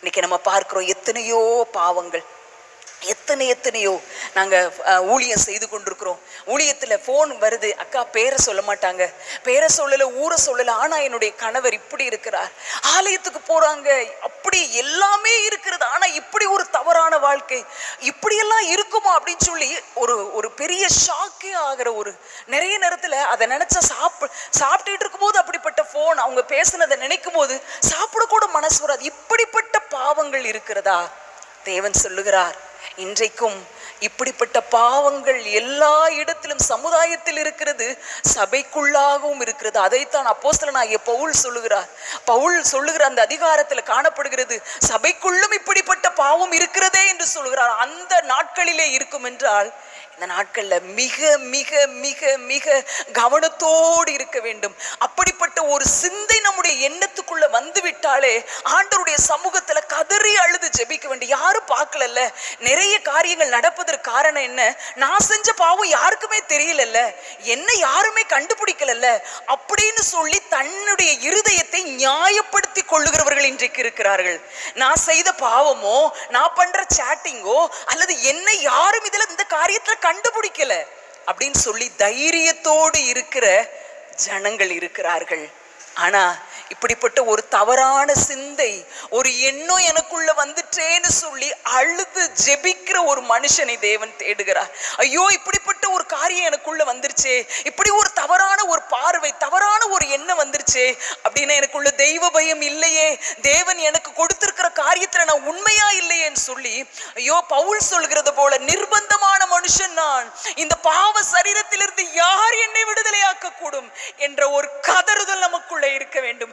இன்னைக்கு நம்ம பார்க்குறோம் எத்தனையோ பாவங்கள். எத்தனை எத்தனையோ நாங்கள் ஊழியம் செய்து கொண்டிருக்கிறோம். ஊழியத்தில் ஃபோன் வருது. அக்கா பேரை சொல்ல மாட்டாங்க. பேரை சொல்லலை ஊரை சொல்லலை. ஆனால் என்னுடைய கணவர் இப்படி இருக்கிறார். ஆலயத்துக்கு போகிறாங்க அப்படி எல்லாமே இருக்கிறது. ஆனால் இப்படி ஒரு தவறான வாழ்க்கை. இப்படியெல்லாம் இருக்குமா அப்படின்னு சொல்லி ஒரு ஒரு பெரிய ஷாக்கே ஆகிற ஒரு நிறைய நேரத்தில் அதை நினச்சா சாப்பிட சாப்பிட்டுட்டு இருக்கும்போது அப்படிப்பட்ட ஃபோன் அவங்க பேசுனதை நினைக்கும் போது சாப்பிடக்கூட மனசு வராது. இப்படி இருக்கிறதா? தேவன் சொல்லுகிறார் இன்றைக்கும் இப்படிப்பட்ட பாவங்கள் எல்லா இடத்திலும் சமுதாயத்தில் இருக்கிறது சபைக்குள்ளாகவும் இருக்கிறது. அதைத்தான் அப்போஸ்தலனாகிய பவுல் சொல்லுகிறார். பவுல் சொல்லுகிற அந்த அதிகாரத்தில் காணப்படுகிறது சபைக்குள்ளும் இப்படிப்பட்ட பாவம் இருக்கிறதே என்று சொல்லுகிறார். அந்த நாட்களிலே இருக்கும் என்றால் இந்த நாட்களில் மிக மிக மிக மிக கவனத்தோடு இருக்க வேண்டும். அப்படிப்பட்ட ஒரு சிந்தை நம்முடைய எண்ணத்துக்குள்ள வந்து விட்டாலே ஆண்டருடைய சமூகத்துல கதறி அழுது ஜெபிக்க வேண்டும் யாரும் பார்க்கலல்ல. நிறைய காரியங்கள் நடப்பதற்கு காரணம் என்ன? நான் செஞ்ச பாவம் யாருக்குமே தெரியலல்ல. என்ன யாருமே கண்டுபிடிக்கலல்ல. அப்படின்னு சொல்லி தன்னுடைய இருதயத்தை நியாயப்படுத்தி கொள்ளுகிறவர்கள் இன்றைக்கு இருக்கிறார்கள். நான் செய்த பாவமோ நான் பண்ற சேட்டிங்கோ அல்லது என்ன யாரும் இதுல இந்த காரியத்துல கண்டுபிடிக்கல அப்படின்னு சொல்லி தைரியத்தோடு இருக்கிற ஜனங்கள் இருக்கிறார்கள். ஆனா இப்படிப்பட்ட ஒரு தவறான சிந்தை ஒரு எண்ணம் எனக்குள்ள வந்துட்டேன்னு சொல்லி அழுது ஜெபிக்கிற ஒரு மனுஷனை தேவன் தேடுகிறார். ஐயோ இப்படிப்பட்ட ஒரு காரியம் எனக்குள்ள வந்துருச்சே இப்படி ஒரு தவறான ஒரு பார்வை தவறான ஒரு எண்ணம் வந்துருச்சே அப்படின்னு எனக்குள்ள தெய்வ பயம் இல்லையே. தேவன் எனக்கு கொடுத்திருக்கிற காரியத்துல நான் உண்மையா இல்லையேன்னு சொல்லி ஐயோ பவுல் சொல்கிறது போல நிர்பந்தமான மனுஷன் நான். இந்த பாவ சரீரத்திலிருந்து யார் என்னை விடுதலையாக்க கூடும் என்ற ஒரு கதறுதல் நமக்குள்ள இருக்க வேண்டும்.